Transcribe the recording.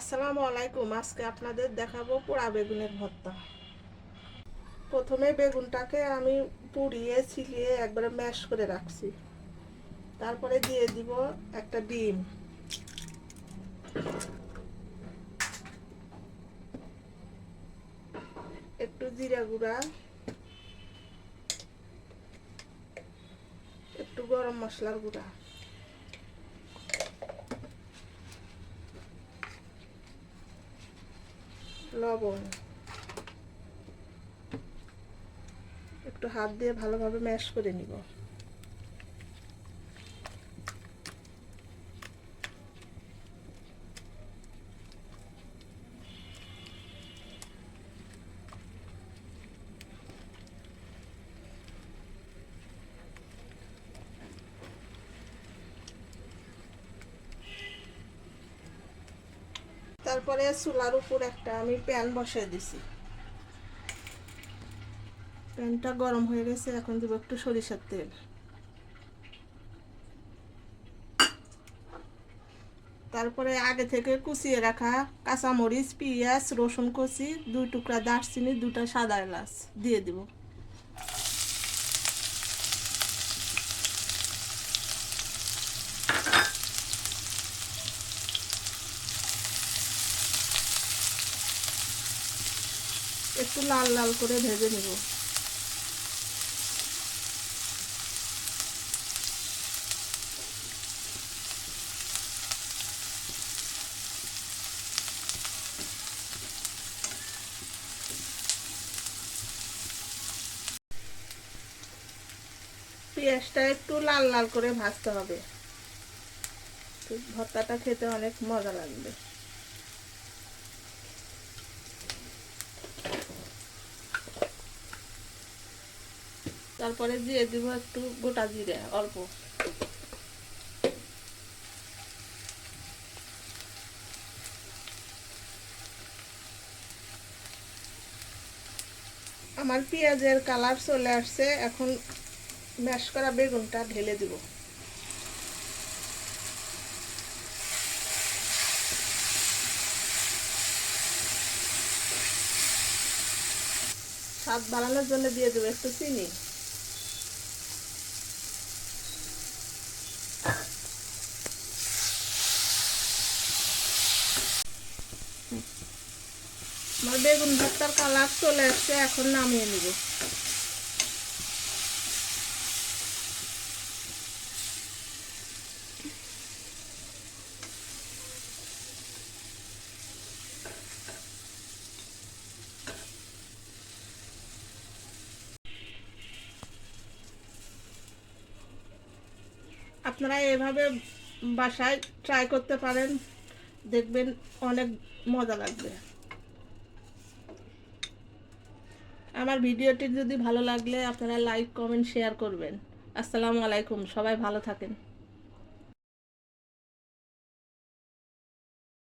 আসসালামু আলাইকুম। আজকে আপনাদের দেখাবো পোড়া বেগুনের ভর্তা। প্রথমে বেগুনটাকে আমি পুড়িয়ে ছিলিয়ে একবারে ম্যাশ করে রাখছি। তারপরে দিয়ে দিব একটা ডিম। একটু জিরা গুঁড়া। একটু গরম মশলার গুঁড়া। লবণ। একটু হাত দিয়ে ভালোভাবে ম্যাশ করে নিব। তারপরে চুলার উপর একটা আমি প্যান বসাই দিছি। প্যানটা গরম হয়ে গেছে, এখন দেবো একটু সরিষার তেল। তারপরে আগে থেকে কুচিয়ে রাখা কাঁচামরিচ, পেঁয়াজ, রসুন কচি, দুই টুকরা দারচিনি দুটা সাদা এলাচ দিয়ে দিব। একটু লাল লাল করে ভেজে নেব। পেঁয়াজটা একটু লাল লাল করে ভাজতে হবে। ভর্তাটা খেতে অনেক মজা লাগবে। তারপরে দিয়ে দিব একটু গোটা জিরে, অল্প। আমার পেঁয়াজের কালার চলে আসছে, এখন ম্যাশ করা বেগুনটা ঢেলে দিব। স্বাদ বাড়ানোর জন্য দিয়ে দেবো একটু চিনি। আমার বেগুন ভর্তার কালার চলে আসছে, এখন নামিয়ে নিব। আপনারা এভাবে বাসায় ট্রাই করতে পারেন। দেখবেন অনেক মজা লাগবে। আমার ভিডিওটি যদি ভালো লাগলে আপনারা লাইক কমেন্ট শেয়ার করবেন। আসসালামু আলাইকুম, সবাই ভালো থাকেন।